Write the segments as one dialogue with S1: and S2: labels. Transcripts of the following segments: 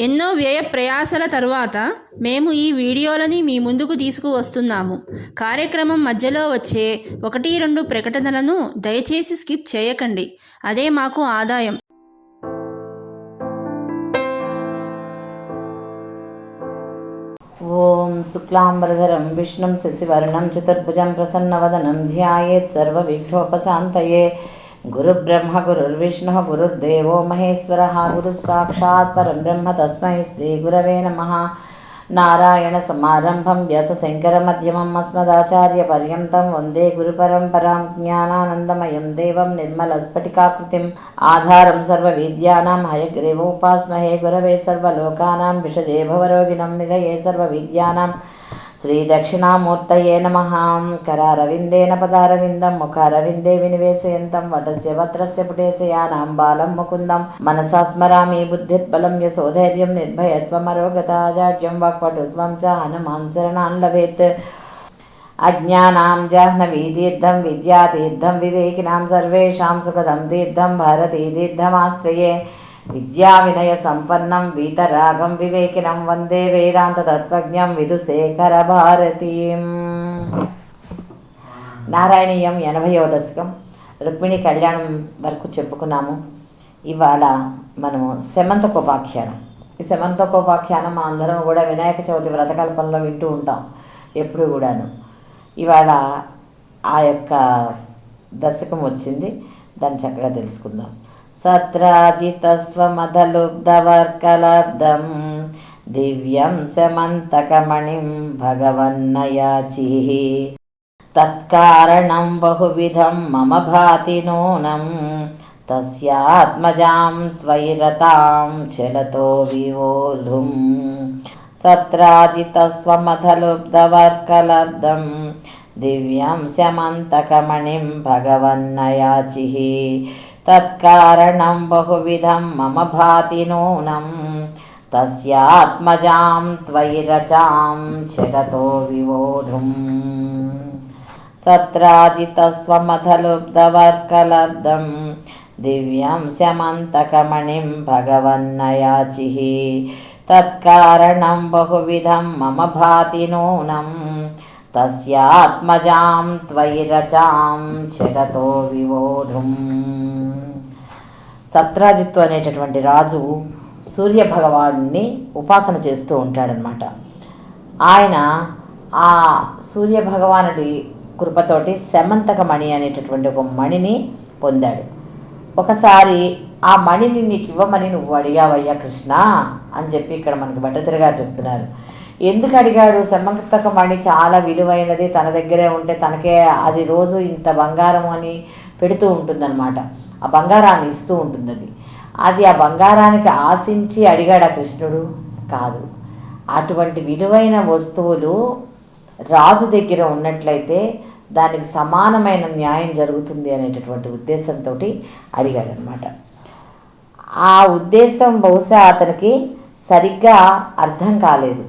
S1: ఎన్నో వ్యయ ప్రయాసల తరువాత మేము ఈ వీడియోలని మీ ముందుకు తీసుకువస్తున్నాము. కార్యక్రమం మధ్యలో వచ్చే ఒకటి రెండు ప్రకటనలను దయచేసి స్కిప్ చేయకండి. అదే మాకు ఆదాయం.
S2: ఓం శుక్లాంబరధరం విష్ణుం శశివర్ణం చతుర్భుజం ప్రసన్నవదనం ధ్యాయేత్ సర్వవిఘ్నోపశాంతయే. గురుబ్రహ్మ గురుర్విష్ణు గురుర్దేవో మహేశ్వర గురుసాక్షాత్ పరం బ్రహ్మ తస్మై శ్రీ గురవే నమ నారాయణ సమారంభం వ్యాస శంకర మధ్యమం అస్మదాచార్య పర్యంతం వందే గురు పరంపరాం జ్ఞానానందమయం దేవం నిర్మలస్ఫటికాకృతిం ఆధారం సర్వ విద్యానాం హయగ్రీవోపాస్మహే గురవే సర్వలోకానాం విషదేభవరోగిణం నిధయే సర్వ విద్యానాం శ్రీ దక్షిణామూర్తయే నమ కరారవిందేన పదారవిందం ముఖారవిందే వినివేశయంతం వటస్య వత్రస్య పుటేశయానాం బాలం ముకుందం మనసా స్మరామి బుద్ధిర్బలం యశోధైర్యం నిర్భయత్వమరోగతాజాడ్యం వాక్పటుత్వం చ హనుమాం శరణాన్ లభేత్ అజ్ఞానాం జాహ్నవీ తీర్థం విద్యాతీర్థం వివేకినాం సర్వేషాం సుఖదం తీర్థం భారతీ తీర్థమాశ్రయే విద్యా వినయ సంపన్నం వీతరాగం వివేకినం వందే వేదాంత తత్వజ్ఞం విధుశేఖర భారతీ నారాయణీయం ఎనభయో దశకం. రుక్మిణి కళ్యాణం వరకు చెప్పుకున్నాము. ఇవాళ మనము శమంతకోపాఖ్యానం ఈ శమంతకోపాఖ్యానం మా అందరం కూడా వినాయక చవితి వ్రతకల్పంలో వింటూ ఉంటాం ఎప్పుడు కూడాను. ఇవాళ ఆ యొక్క దశకం వచ్చింది. దాన్ని చక్కగా తెలుసుకుందాం. सत्राजितस्वमधलुब्धवर्कलब्धं दिव्यं समन्तकमणिं भगवन्नयाचिः। तत्कारणं बहुविधं मम भाति नूनं तस्यात्मजां त्वैरतां चलतो विवोढुं। सत्राजितस्वमधलुब्धवर्कलब्धं दिव्यं स्यमन्तकमणिं भगवन्नयाचिः। तत्कारणं बहुविधं मम भाति नूनं। तस्यात्मजां त्वयि रचां जगतो विवोढुम् सत्राजितस्वमथलुब्धवर्कलब्धं दिव्यं स्यमन्तकमणिं भगवन्नयाचिः। तत्कारणं बहुविधं मम भाति नूनं। तस्यात्मजां त्वयि रचां जगतो विवोढुम्। సత్రాజిత్తు అనేటటువంటి రాజు సూర్య భగవాన్ని ఉపాసన చేస్తూ ఉంటాడనమాట ఆయన ఆ సూర్య భగవానుడి కృపతోటి శమంతక మణి అనేటటువంటి ఒక మణిని పొందాడు. ఒకసారి ఆ మణిని నీకు ఇవ్వమని నువ్వు అడిగావయ్యా కృష్ణ అని చెప్పి ఇక్కడ మనకి భట్టతిరిగా చెప్తున్నారు. ఎందుకు అడిగాడు? శమంతక మణి చాలా విలువైనది తన దగ్గరే ఉంటే తనకే అది రోజు ఇంత బంగారం అని పెడుతూ ఉంటుందన్నమాట. ఆ బంగారాన్ని ఇస్తూ ఉంటుంది అది. అది ఆ బంగారానికి ఆశించి అడిగాడా కృష్ణుడు. కాదు. అటువంటి విలువైన వస్తువులు రాజు దగ్గర ఉన్నట్లయితే దానికి సమానమైన న్యాయం జరుగుతుంది అనేటటువంటి ఉద్దేశంతో అడిగాడనమాట ఆ ఉద్దేశం బహుశా అతనికి సరిగ్గా అర్థం కాలేదు.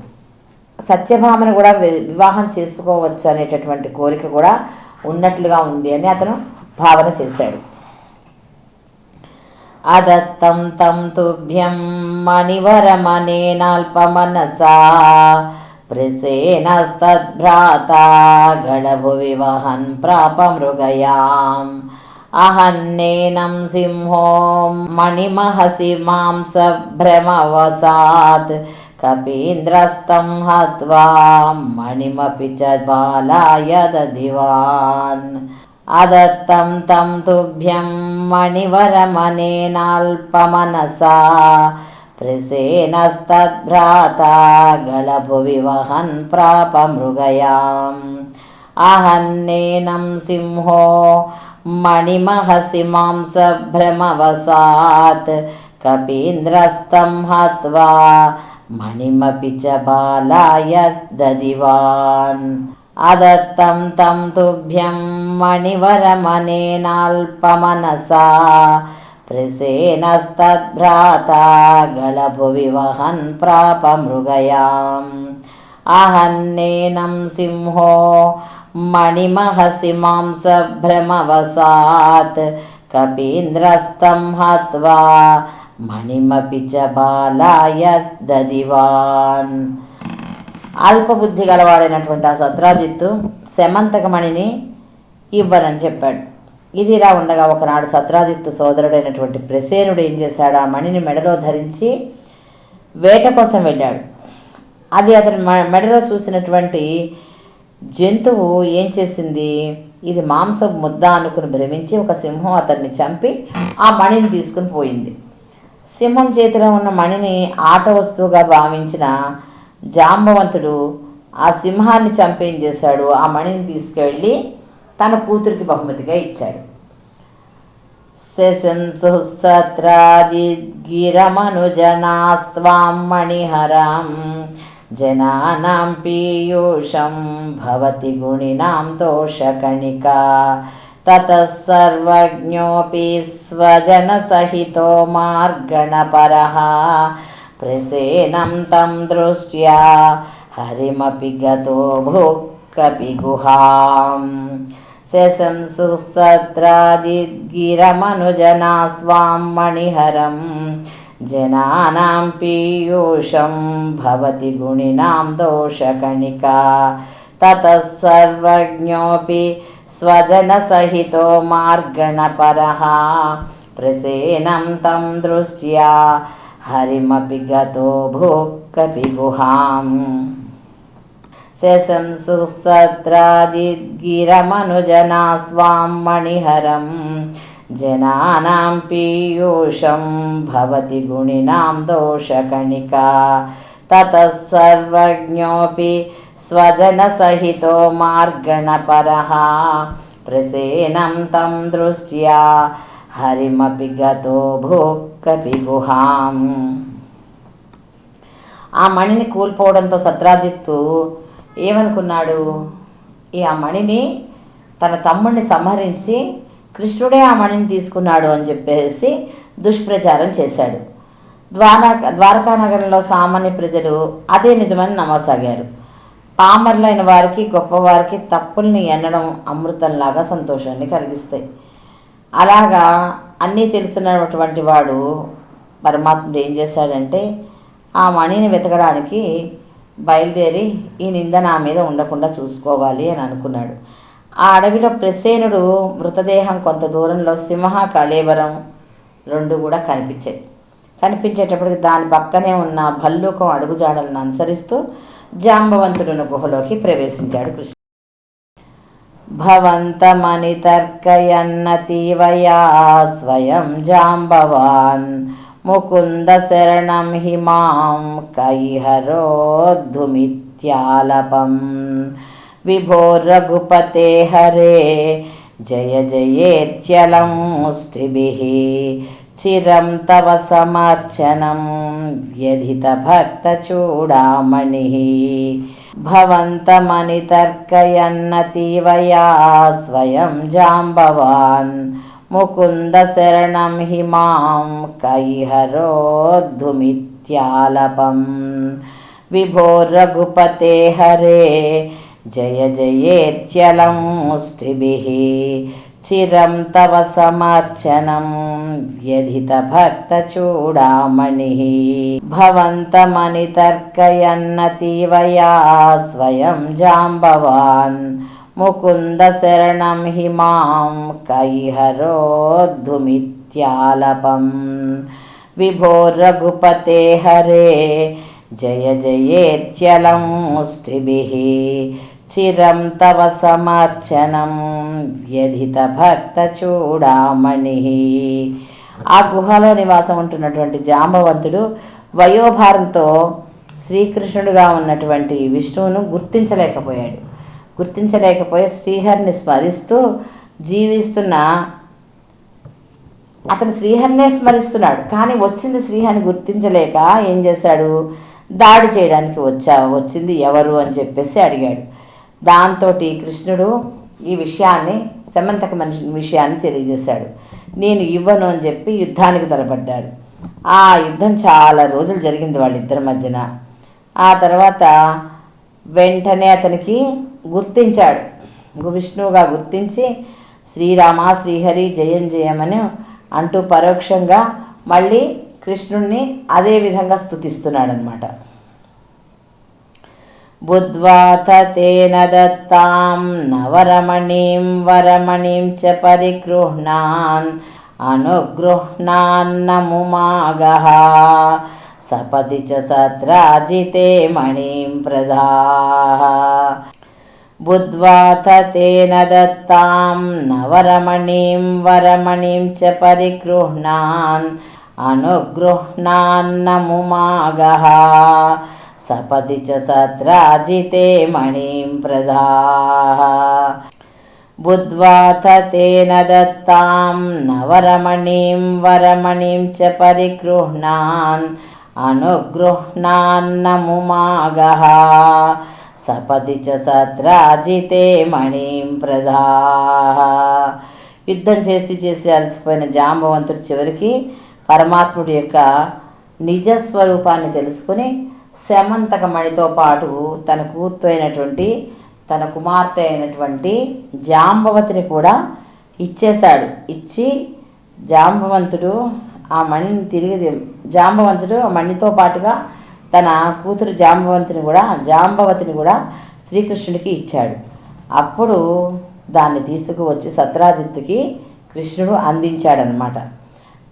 S2: సత్యభామను కూడా వివాహం చేసుకోవచ్చు అనేటటువంటి కోరిక కూడా ఉన్నట్లుగా ఉంది అని అతను భావన చేశాడు. अदत्तं तं तुभ्यं मणिवरमनेनाल्पमनसा प्रसेनस्तद्भ्राता गणभुवि वहन् प्रापमृगयाम्। अहन्नेनं सिंहो मणिमहसि मांसभ्रमवसात् कपीन्द्रस्तं हत्वा मणिमपि च बालाय दधिवान्। अदत्तं तं तुभ्यं मणिवरमनेनाल्पमनसा मणिवरमनेनाल्पमनसाद्भ्राता गभुविवहन् प्राप मृगयाम् अहन्नेनं सिंहो मणिमहसि मांसभ्रमवसात् कपीन्द्रस्तं हत्वा मणिमपि च बालाय ददिवान् अदत्तं तं तुभ्यं మణివరమనేనాల్పమనసా ప్రసేనస్తద్భ్రాతా గళభువి వివహన్ ప్రాప మృగయాం. అహన్నేనం సింహో మణిమహసి మాంసభ్రమవసాత్ కపీంద్రస్తం హత్వా మణిమపి చ బాలాయ దదివాన్. అల్పబుద్ధి గలవాడైనటువంటి ఆ సత్రాజిత్తు శమంతకమణిని ఇవ్వనని చెప్పాడు. ఇది ఇలా ఉండగా ఒకనాడు సత్రాజిత్తు సోదరుడైనటువంటి ప్రసేనుడు ఏం చేశాడు? ఆ మణిని మెడలో ధరించి వేట కోసం వెళ్ళాడు. అది అతని మెడలో చూసినటువంటి జంతువు ఏం చేసింది? ఇది మాంసం ముద్ద అనుకుని భ్రమించి ఒక సింహం అతన్ని చంపి ఆ మణిని తీసుకుని పోయింది. సింహం చేతిలో ఉన్న మణిని ఆట వస్తువుగా భావించిన జాంబవంతుడు ఆ సింహాన్ని చంపేం చేశాడు? ఆ మణిని తీసుకెళ్ళి తన కూతురికి బహుమతిగా ఇచ్చాడు శశంసుసత్రాజిద్గిరమనుజనాస్వాం మణిహరం జనానాం పీయూషం భవతి గుణినాం దోషకణికా ततः सर्वज्ञोऽपि स्वजनसहितो मार्गणपरः प्रसेनं तं दृष्ट्या हरिमपि गतो भुक् कपिगुहाम् शशंसुसत्राजिद्गिरमनुजनास्त्वां मणिहरं। जनानां पीयूषं भवति गुणिनां दोषकणिका। ततः सर्वज्ञोऽपि स्वजनसहितो मार्गणपरः। प्रसेनं तं दृष्ट्या हरिमपि गतो भोः कपिगुहाम् గుహాం శశంసు సత్రాజిద్గిరమనుజనాస్వాం మణిహరం. జనానాం పీయూషం భవతి గుణినాం దోషకణికా. తతः సర్వజ్ఞోऽపి స్వజనసహితో మార్గణపరः. ప్రసేనం తం దృష్ట్యా హరిమపి గతో భుక్కపి గుహాం. ఆ మణిని కూల్పోవడంతో సత్రాజిత్తు ఏమనుకున్నాడు? ఈ ఆ మణిని తన తమ్ముడిని సంహరించి కృష్ణుడే ఆ మణిని తీసుకున్నాడు అని చెప్పేసి దుష్ప్రచారం చేశాడు. ద్వారా ద్వారకా నగరంలో సామాన్య ప్రజలు అదే నిజమని నమ్మసాగారు. పామర్లైన వారికి గొప్పవారికి తప్పుల్ని ఎన్నడం అమృతంలాగా సంతోషాన్ని కలిగిస్తాయి. అలాగా అన్నీ తెలుసున్నటువంటి వాడు పరమాత్ముడు ఏం చేశాడంటే ఆ మణిని వెతకడానికి బయలుదేరి ఈ నింద నా మీద ఉండకుండా చూసుకోవాలి అని అనుకున్నాడు. ఆ అడవిలో ప్రసేనుడు మృతదేహం కొంత దూరంలో సింహ కళేవరం రెండు కూడా కనిపించాయి కనిపించేటప్పటికి దాని పక్కనే ఉన్న భల్లూకం అడుగుజాడలను అనుసరిస్తూ జాంబవంతుడున్న గుహలోకి ప్రవేశించాడు కృష్ణ. భవంతమనితర్కయన్నతీవయా స్వయం జాంబవాన్ ముకుంద శరణం హిమాం కైహరోద్ధుమిత్యాలపం. విభో రఘుపతే హరే జయ జయేత్యలం ముష్టిభిः. చిరం తవ సమర్చనం వ్యధిత భక్తచూడామణిः భవంతమనితర్కయన్నతీవయా స్వయం జాంబవాన్ ముకుంద శరణం హిమాం కైహరోద్ధుమిత్యాలపం విభో రఘుపతే హరే జయ జయేత్యలం ముష్టిభిः చిరం తవ సమర్చనం వ్యధిత భక్తచూడామణిः భవంతమనితర్కయన్నతీవయా స్వయం జాంబవాన్. ముకుంద శరణం హి మాం కైహరోద్ధుమిత్యాలపం విభో రఘుపతే హరే జయ జయేత్యలం ముష్టిభిः. చిరం తవ సమర్చనం వ్యధిత భక్తచూడామణిः ఆ గుహలో నివాసం ఉంటున్నటువంటి జాంబవంతుడు వయోభారంతో శ్రీకృష్ణుడుగా ఉన్నటువంటి విష్ణువును గుర్తించలేకపోయాడు. గుర్తించలేకపోయి శ్రీహరిని స్మరిస్తూ జీవిస్తున్న అతను శ్రీహరినే స్మరిస్తున్నాడు. కానీ వచ్చింది శ్రీహరిని గుర్తించలేక ఏం చేశాడు? దాడి చేయడానికి వచ్చా వచ్చింది ఎవరు అని చెప్పేసి అడిగాడు. దాంతో కృష్ణుడు ఈ విషయాన్ని సమంతక మనిషి విషయాన్ని తెలియజేశాడు. నేను ఇవ్వను అని చెప్పి యుద్ధానికి తలపడ్డాడు. ఆ యుద్ధం చాలా రోజులు జరిగింది వాళ్ళిద్దరి మధ్యన. ఆ తర్వాత వెంటనే అతనికి గుర్తించాడు. విష్ణువుగా గుర్తించి శ్రీరామ శ్రీహరి జయం జయమని అంటూ పరోక్షంగా మళ్ళీ కృష్ణుణ్ణి అదే విధంగా స్తుతిస్తున్నాడనమాట బుద్ధ్వాథ తేన దత్తాం నవరమణీం వరమణీం చ పరిగృహ్ణాన్ అనుగృహ్ణాన్నముమాగः सपदि च सत्राजिते मणिं प्रदाः। बुद्ध्वाथ तेन दत्तां नवरमणिं वरमणिं च परिगृह्णान् अनुगृह्णान्नमु मागः सपदि च सत्राजिते मणिं प्रदाः। बुद्ध्वाथ तेन दत्तां नवरमणिं वरमणिं च परिगृह्णान् అనుగృహ్ణాన్నముమాగः సపది చ సత్రాజితే మణిం ప్రదా యుద్ధం చేసి చేసి అలసిపోయిన జాంబవంతుడు చివరికి పరమాత్ముడి యొక్క నిజస్వరూపాన్ని తెలుసుకుని శమంతక మణితో పాటు తన కూర్తు అయినటువంటి తన కుమార్తె అయినటువంటి జాంబవతిని కూడా ఇచ్చేశాడు. ఇచ్చి జాంబవంతుడు ఆ మణిని తిరిగి జాంబవంతుడు మణితో పాటుగా తన కూతురు జాంబవంతుని కూడా జాంబవతిని కూడా శ్రీకృష్ణుడికి ఇచ్చాడు. అప్పుడు దాన్ని తీసుకువచ్చి సత్రాజిత్తుకి కృష్ణుడు అందించాడనమాట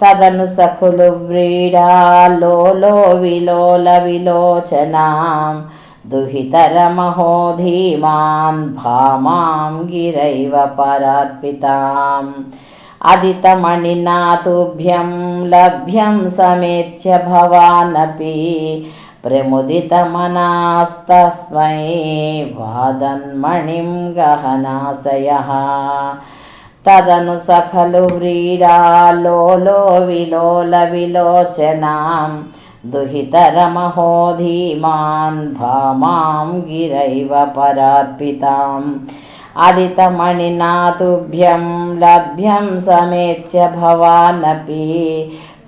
S2: తదను సఖులు వ్రీడాలోలో విలోల విలోచనాం దుహితరమహోధీమాన్ భామాం గిరైవ పరార్పితాం. అదితమణినాతుభ్యం లభ్యం సమేత్య భవానపి ప్రముదితమనాస్తస్మై వాదన్మణిం గహనాశయः తదను సఖలు వ్రీడాలోలో విలోల విలోచనాం దుహితరమహోధీమాన్ భామాం గిరైవ పరార్పితాం అదితమణినాతుభ్యం లభ్యం సమేత్య భవానపి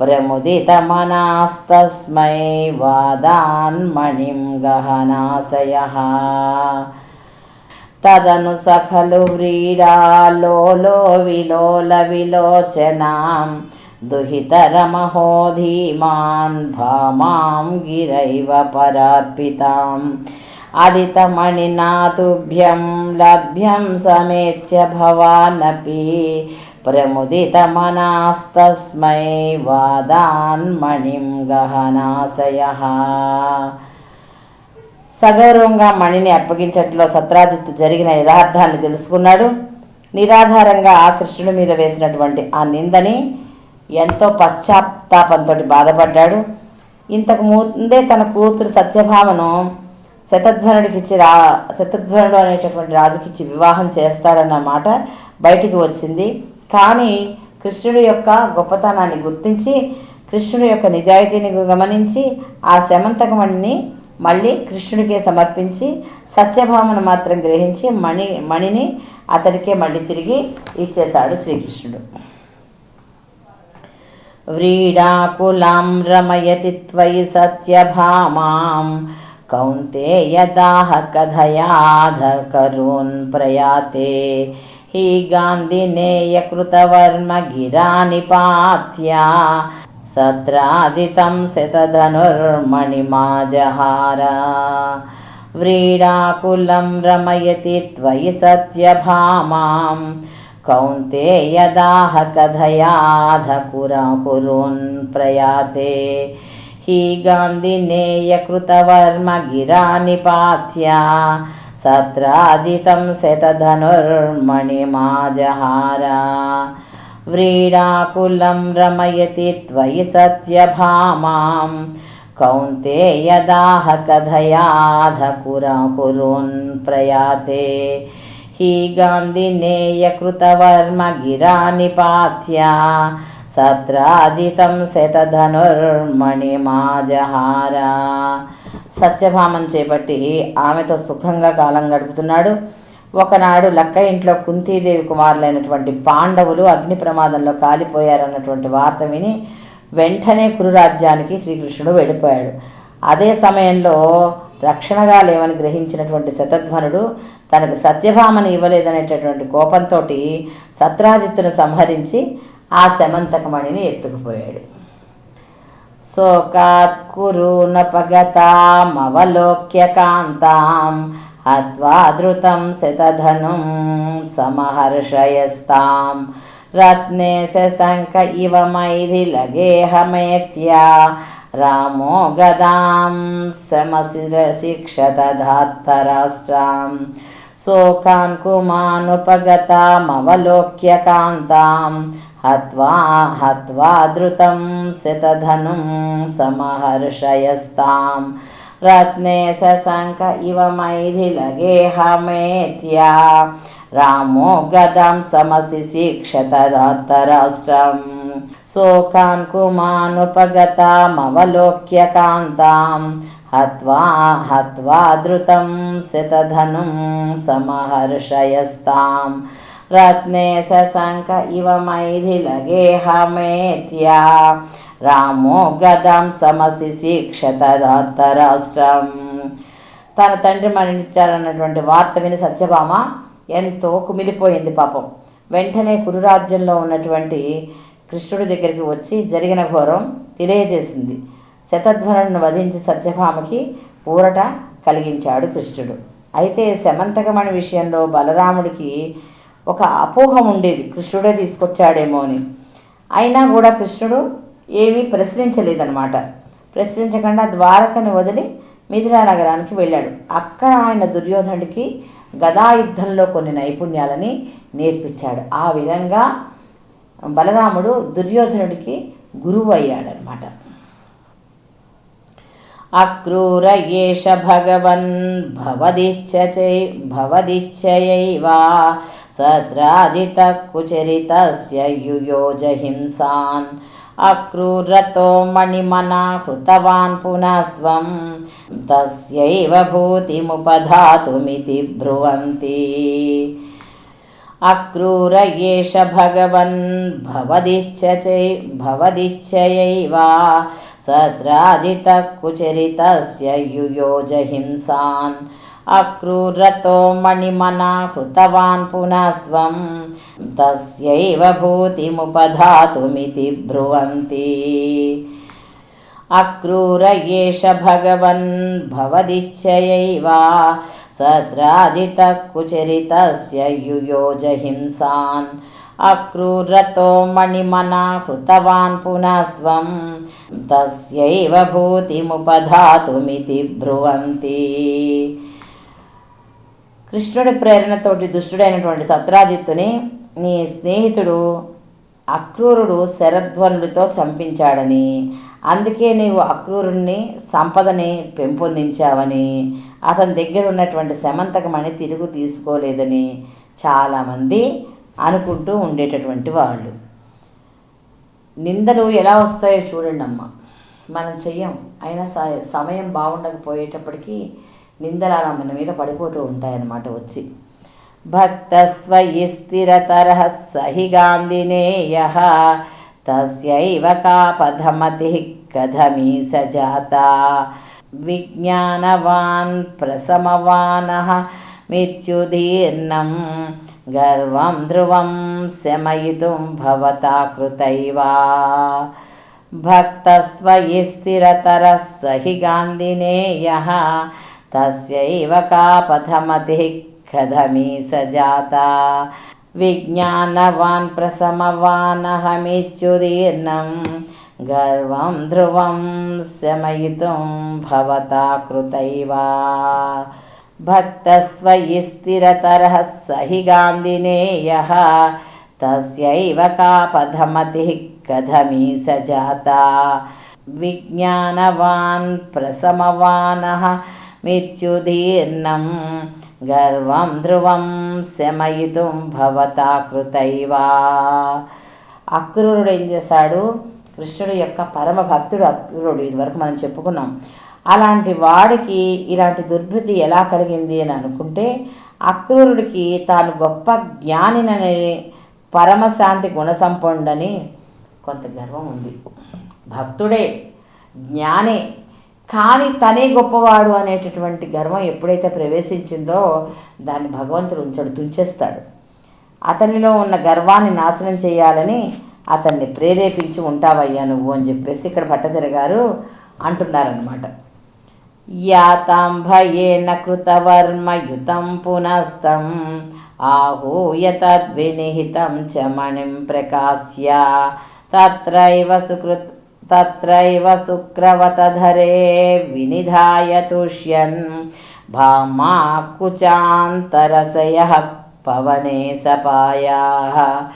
S2: ప్రముదితమనాస్తస్మై వాదాన్మణిం గహనాశయः తదను సఖలు వ్రీడాలోలో విలోల విలోచనాం దుహితరమహోధీమాన్ భామాం గిరైవ పరార్పితాం అదితమణినాతుభ్యం లభ్యం సమేత్య భవానపి ప్రముదితమనాస్తస్మై వాదాన్మణిం గహనాశయः సగౌరవంగా మణిని అప్పగించట్లో సత్రాజిత్తు జరిగిన యథార్థాన్ని తెలుసుకున్నాడు. నిరాధారంగా ఆ కృష్ణుడి మీద వేసినటువంటి ఆ నిందని ఎంతో పశ్చాత్తాపంతో బాధపడ్డాడు. ఇంతకు ముందే తన కూతురు సత్యభామను శతధ్వనుడికి ఇచ్చి రా శతధ్వనుడు అనేటటువంటి రాజుకిచ్చి వివాహం చేస్తాడన్న మాట బయటికి వచ్చింది. కానీ కృష్ణుడి యొక్క గొప్పతనాన్ని గుర్తించి కృష్ణుడి యొక్క నిజాయితీని గమనించి ఆ శమంతకమణిని మళ్ళీ కృష్ణుడికే సమర్పించి సత్యభామను మాత్రం గ్రహించి మణి మణిని అతడికే మళ్ళీ తిరిగి ఇచ్చేశాడు శ్రీకృష్ణుడు. వ్రీడాకులాం రమయతి త్వయి సత్యభామాం कौन्तेयदाह कथयाध करून् प्रयाते। हि गान्धिनेयकृतवर्म गिरा निपात्या सत्राजितं सितधनुर्मणिमाजहार। व्रीडाकुलं रमयति त्वयि सत्यभा मां कथयाध कुरा कुरून् प्रयाते। हि गान्धिनेयकृतवर्मगिरानिपात्या सत्राजितं शतधनुर्मणिमाजहारा व्रीडाकुलं रमयति त्वयि सत्यभामां कौन्ते यदाह कथयाध कुरुन् प्रयाते। हि गान्धिनेयकृतवर्मगिरानिपात्या సద్రాజితం శతధనుర్మణిమాజహార. సత్యభామం చేపట్టి ఆమెతో సుఖంగా కాలం గడుపుతున్నాడు. ఒకనాడు లక్క ఇంట్లో కుంతీదేవి కుమారులైనటువంటి పాండవులు అగ్ని ప్రమాదంలో కాలిపోయారన్నటువంటి వార్త విని వెంటనే కురురాజ్యానికి శ్రీకృష్ణుడు వెళ్ళిపోయాడు. అదే సమయంలో రక్షణగా లేవని గ్రహించినటువంటి శతధ్వనుడు తనకు సత్యభామను ఇవ్వలేదనేటటువంటి కోపంతో సత్రాజిత్తును సంహరించి ఆ శమంతకమణిని ఎత్తుకుపోయాడు. శోకాత్ కురు నపగతామవలోక్య కాంతాం హత్వా శతధనుం సమహర్షయస్తాం. రత్నే శంఖ ఇవ మైథిలగేహమేత్యా రామో గదాం సమశిరశిక్షతధాత్తరాష్ట్రాం శోకాన్ కుమానుపగతామవలోక్య కాంతాం हत्वा हत्वा धृतं सितधनुं समहर्षयस्तां। रत्ने शङ्क इव मैथिलगेहमेत्या। रामो गदां गं शोकान् कुमानुपगतामवलोक्य शोकान्कुमानुपगतामवलोक्यकान्तां हत्वा हत्वा धृतं सितधनुं समहर्षयस्ताम् సమహర్షయస్తాం రత్నే శశంక ఇవ మైథిలగేహమేత్యా రామో గదాం సమసి శిక్షతదాత్తరాష్ట్రం తన తండ్రి మరణించారన్నటువంటి వార్త విని సత్యభామ ఎంతో కుమిలిపోయింది పాపం. వెంటనే కురురాజ్యంలో ఉన్నటువంటి కృష్ణుడి దగ్గరికి వచ్చి జరిగిన ఘోరం తెలియజేసింది. శతధ్వనులను వధించి సత్యభామకి ఊరట కలిగించాడు కృష్ణుడు. అయితే శమంతకమణి విషయంలో బలరాముడికి ఒక అపోహ ఉండేది. కృష్ణుడే తీసుకొచ్చాడేమో అని. అయినా కూడా కృష్ణుడు ఏమీ ప్రశ్నించలేదన్నమాట. ప్రశ్నించకుండా ద్వారకని వదిలి మిథిలా నగరానికి వెళ్ళాడు. అక్కడ ఆయన దుర్యోధనుడికి గదాయుద్ధంలో కొన్ని నైపుణ్యాలని నేర్పించాడు. ఆ విధంగా బలరాముడు దుర్యోధనుడికి గురువు అయ్యాడనమాట అక్రూర ఏష భగవన్ భవదిచ్చచై భవదిచ్చయైవా सद्राजितकुचरितस्य युयोजहिंसान् अक्रूरतो मणिमना हृतवान् पुनस्त्वं तस्यैव भूतिमुपधातुमिति ब्रुवन्ति। अक्रूर एष भगवन् भवदिच्छचै भवदिच्छयैव सद्राजितः कुचरितस्य युयोजहिंसान् अक्रूरतो मणिमना हृतवान् कृतवान् तस्यैव भूतिमुपधातुमिति ब्रुवन्ति। अक्रूर एष भगवन् भगवन्भवदिच्छयैव सद्राजितकुचरितस्य युयोजहिंसान्। अक्रूरतो मणिमना हृतवान् पुनः स्वम् तस्यैव भूतिमुपधातुमिति ब्रुवन्ति। కృష్ణుడి ప్రేరణతోటి దుష్టుడైనటువంటి సత్రాజిత్తుని నీ స్నేహితుడు అక్రూరుడు శరధ్వనుడితో చంపించాడని అందుకే నీవు అక్రూరుణ్ణి సంపదని పెంపొందించావని అతని దగ్గర ఉన్నటువంటి శమంతకమని తిరుగు తీసుకోలేదని చాలామంది అనుకుంటూ ఉండేటటువంటి వాళ్ళు. నిందలు ఎలా వస్తాయో చూడండి అమ్మ మనం చెయ్యం. అయినా స- సమయం బాగుండకపోయేటప్పటికీ నిందల మన మీద పడిపోతూ ఉంటాయన్నమాట వచ్చి. భక్తస్వయి స్థిరతర సహి గాంధినేయ తస్యైవ కాపధమతి కథమీ సజాత. విజ్ఞానవాన్ ప్రసమవాన మిత్యుదీర్ణం గర్వం ధ్రువం శమయితుం భవతా కృతైవా. భక్తస్వయి స్థిరతర సహి గాంధినేయ तस्यैव का पथमतिः कथमी स जाता। विज्ञानवान् प्रसमवानहमिच्युदीर्णं गर्वं ध्रुवं शमयितुं भवता कृतैव। भक्तस्त्वयि स्थिरतरः स हि गान्धिनेयः तस्यैव का पथमतिः कथमी स जाता। विज्ञानवान् प्रसमवानः మిత్యుదీర్ణం గర్వం ధ్రువం శమయితుం భవతా కృతైవా అక్రూరుడు ఏం చేశాడు? కృష్ణుడు యొక్క పరమ భక్తుడు అక్రూరుడు. ఇదివరకు మనం చెప్పుకున్నాం. అలాంటి వాడికి ఇలాంటి దుర్బుద్ధి ఎలా కలిగింది అని అనుకుంటే అక్రూరుడికి తాను గొప్ప జ్ఞానినని పరమశాంతి గుణసంపన్నుడని కొంత గర్వం ఉంది. భక్తుడే జ్ఞానే కానీ తనే గొప్పవాడు అనేటటువంటి గర్వం ఎప్పుడైతే ప్రవేశించిందో దాన్ని భగవంతుడు ఉంచడు తుంచేస్తాడు అతనిలో ఉన్న గర్వాన్ని నాశనం చేయాలని అతన్ని ప్రేరేపించి ఉంటావయ్యా నువ్వు అని చెప్పేసి ఇక్కడ భట్టతిర గారు అంటున్నారనమాట యాతాం భయేన కృతవర్మయుతం పునస్తం आहूय तद्विनिहितं च मणिं प्रकाश्य तत्रैव सुकृत् तत्रैव सुक्रवतधरे विनिधाय तुष्यन् भामा कुचान्तरसयः पवने सपायाः।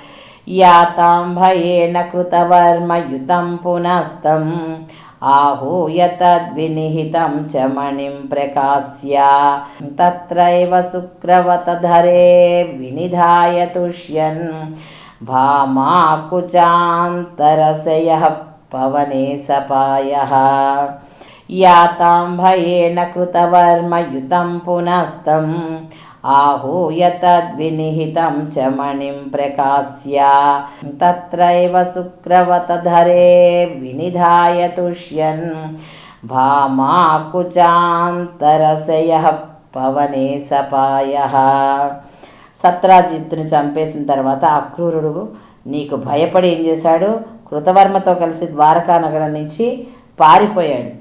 S2: यातां भयेन कृतवर्मयुतं पुनस्तम् आहूय तद्विनिहितं च मणिं प्रकाश्य। तत्रैव सुक्रवतधरे विनिधाय तुष्यन् भामाकुचान्तरसयः पवने सपायः यातां भयेन कृतवर्मयुतं पुनस्तम् आहूय तद्विनिहितं च मणिं प्रकाश्य तत्रैव सुक्रवतधरे विनिधाय तुष्यन् భామాకుచాంతరసయ పవనే సపాయ సత్రాజిత్తుని చంపేసిన తర్వాత అక్రూరుడు నీకు భయపడి ఏం చేశాడు కృతవర్మతో కలిసి ద్వారకా నగరం నుంచి పారిపోయాడు.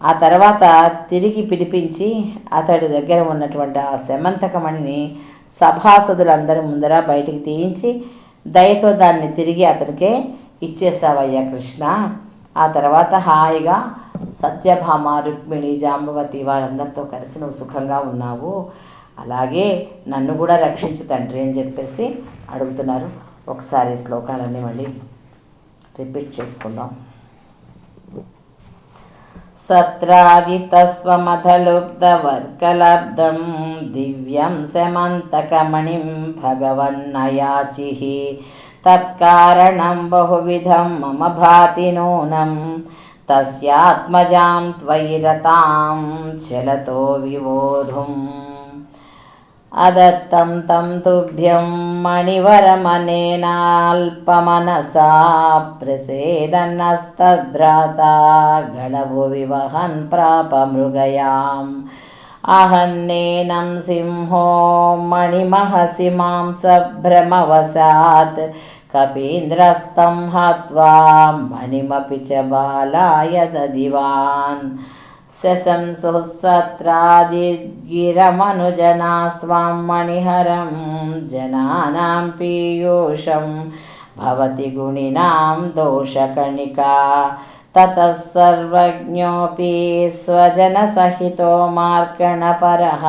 S2: ఆ తర్వాత తిరిగి పిలిపించి అతడి దగ్గర ఉన్నటువంటి ఆ శమంతకమణిని సభాసదులందరి ముందర బయటికి తీయించి దయతో దాన్ని తిరిగి అతనికే ఇచ్చేసావయ్యా కృష్ణ ఆ తర్వాత హాయిగా సత్యభామ రుక్మిణి జాంబవతి వారందరితో కలిసి నువ్వు సుఖంగా ఉన్నావు. అలాగే నన్ను కూడా రక్షించు తండ్రి అని చెప్పేసి అడుగుతున్నారు. ఒకసారి శ్లోకాలన్నీ మళ్ళీ రిపీట్ చేసుకుందాం सत्राजितस्वमधलुब्धवर्कलब्धं दिव्यं समन्तकमणिं भगवन्नयाचिः तत्कारणं बहुविधं मम भाति नूनं तस्यात्मजां त्वयि रतां चलतो विवोढुम् अदत्तं तं तुभ्यं मणिवरमनेनाल्पमनसा प्रसेदन्नस्तद्भ्राता गणभुवि वहन् प्राप मृगयाम् अहन्नेनं सिंहो मणिमहसि मां सभ्रमवसात्। कपीन्द्रस्तं हत्वा मणिमपि च बालाय ददिवान् शशंसुः सत्राजिद्गिरमनुजना स्वां मणिहरं जनानां पीयूषं भवति गुणिनां दोषकणिका। ततः सर्वज्ञोऽपि स्वजनसहितो मार्कणपरः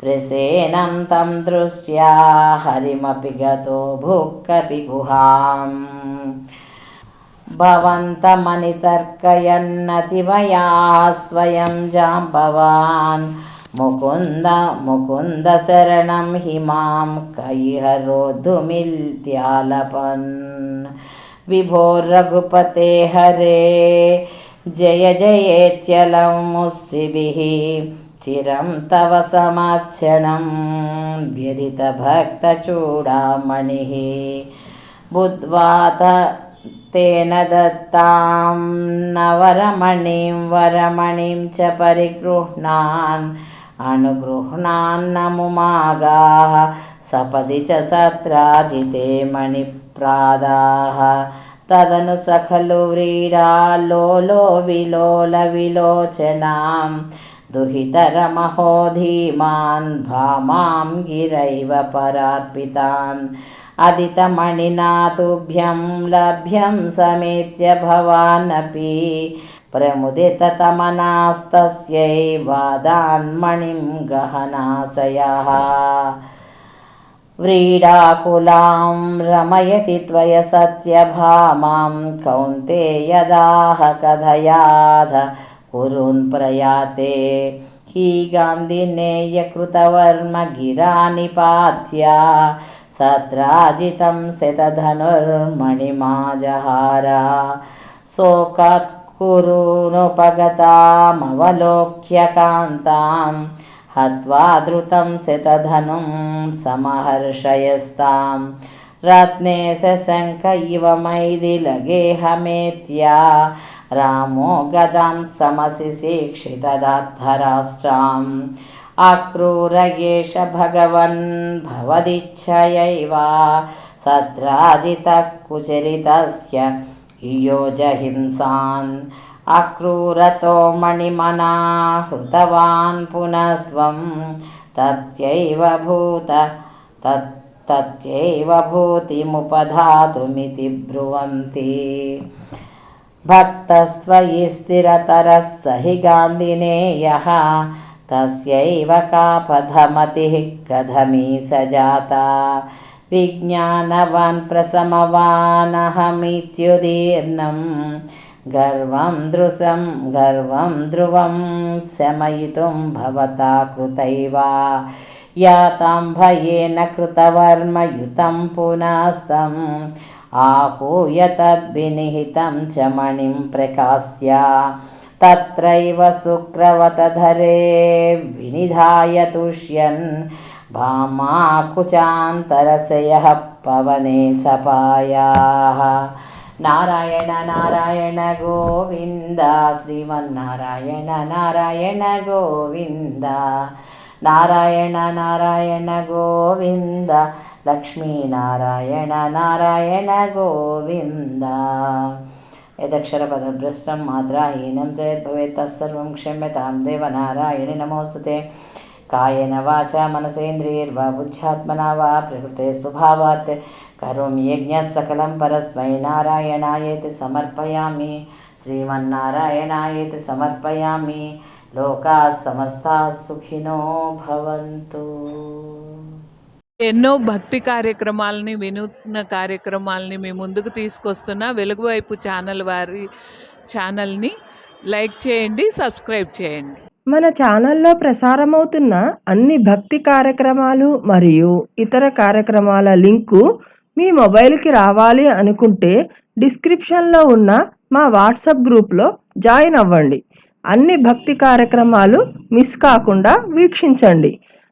S2: प्रसेनं तं दृष्ट्या हरिमपि गतो भुक्कपि गुहाम् भवन्तमनितर्कयन्नतिवया स्वयं जाम्बवान्। मुकुन्द मुकुन्दशरणं हि मां कैहरोद्धुमित्यालपन् विभो रघुपते हरे जय जयेत्यलं मुष्टिभिः। चिरं तव समाच्छनं व्यधितभक्तचूडामणिः बुद्ध्वात तेन दत्तां नवरमणिं वरमणिं च परिगृह्णान्। अनुगृह्णान्नमुमागाः सपदि च सत्राजिते मणिप्रादाः। तदनु स खलु व्रीडालोलो विलोलविलोचनां दुहितरमहो धीमान् भामां गिरैव परार्पितान् अदितमणिना तुभ्यं लभ्यं समेत्य भवानपि प्रमुदिततमनास्तस्यै वादान्मणिं गहनाशयः। व्रीडाकुलां रमयति त्वय सत्यभामां कौन्तेयदाह कथयाध कुरुन् प्रयाते। हि सत्राजितं सितधनुर्मणिमाजहारोकात्कुरूनुपगतामवलोक्यकान्तां हत्वा धृतं सितधनुं समहर्षयस्तां। रत्ने सशङ्क इव मैदिलगेहमेत्या रामो गदां समसि शिक्षितदात्तराष्ट्राम् अक्रूर एष भगवन् भवदिच्छयैव। सद्राजितः कुचरितस्य इयोजहिंसान् अक्रूरतो मणिमना हृतवान् पुनस्त्वं। तत्यैव भूत तत् तत्यैव भूतिमुपधातुमिति ब्रुवन्ति। भक्तस्त्वयि स्थिरतरः स हि गान्धिनेयः तस्यैव कापधमतिः कथमी स जाता। विज्ञानवान् प्रसमवानहमित्युदीर्णं गर्वं दृशं गर्वं ध्रुवं शमयितुं भवता कृतैव। यातां भयेन कृतवर्मयुतं पुनस्तम्। आहूय तद्विनिहितं च मणिं प्रकाश्य तत्रैव शुक्रवतधरे विनिधाय तुष्यन् भामाकुचान्तरसयः पवने सपायाः। नारायण नारायण गोविन्द श्रीमन्नारायण नारायण गोविन्द। नारायण नारायण गोविन्द लक्ष्मीनारायण नारायण गोविन्द यदक्षरपदभ्रष्टं मात्राहीनं चेद्भवेत् तत्सर्वं क्षम्यतां देवनारायणि नमोऽस्तु ते। कायेन वाचा मनसेन्द्रियैर्वा बुद्ध्यात्मना वा प्रकृते स्वभावात्। करोमि यज्ञः सकलं परस्मै नारायणायेति समर्पयामि। श्रीमन्नारायणायेति समर्पयामि। लोकाः समस्ताः सुखिनो भवन्तु।
S3: ఎన్నో భక్తి కార్యక్రమాలని వినూత్న కార్యక్రమాలని మీ ముందుకు తీసుకొస్తున్న వెలుగువైపు ఛానల్ వారి ఛానల్ని లైక్ చేయండి సబ్స్క్రైబ్ చేయండి.
S4: మన ఛానల్లో ప్రసారమవుతున్న అన్ని భక్తి కార్యక్రమాలు మరియు ఇతర కార్యక్రమాల లింకు మీ మొబైల్కి రావాలి అనుకుంటే డిస్క్రిప్షన్లో ఉన్న మా వాట్సాప్ గ్రూప్లో జాయిన్ అవ్వండి. అన్ని భక్తి కార్యక్రమాలు మిస్ కాకుండా వీక్షించండి.